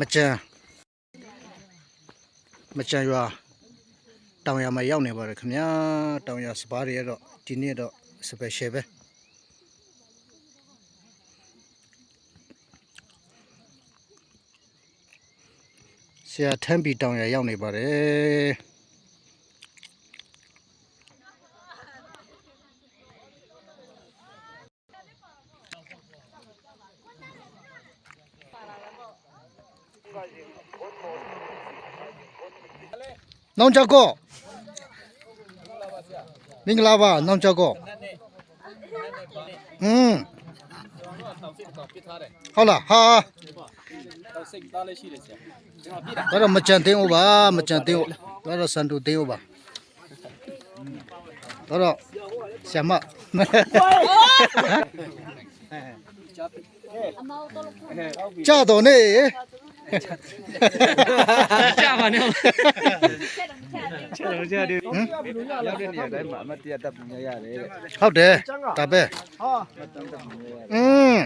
မကြံမကြံရွာတောင်ရမှာရောက်နေပါတယ်ခင်ဗျာတောင်ရစပါးတွေကတော့ဒီနေ့တော့ special ပဲဆရာထမ်းပီတောင်ရရောက်နေပါတယ် နောင်ကြောက်ကောမင်္ဂလာပါနောင်ကြောက်ကောอืมဟုတ်လားဟာစိတ်သားလေးရှိတယ်ဆရာဒီမှာပြည့်တာဒါတော့မကြံသိအောင်ပါမကြံသိအောင်ဒါတော့စန်တူသိအောင်ပါဒါတော့ဆရာမကြာတော့နေ ကြာပါနဲ့ ချက်တော့ချက်တယ်ရောက်တဲ့နေရာတိုင်းမှာအမတ်တရတပ်ပညာရတယ်တဲ့ ဟုတ်တယ်ဒါပဲ အမတ်တတပ်ပညာရတယ် อืม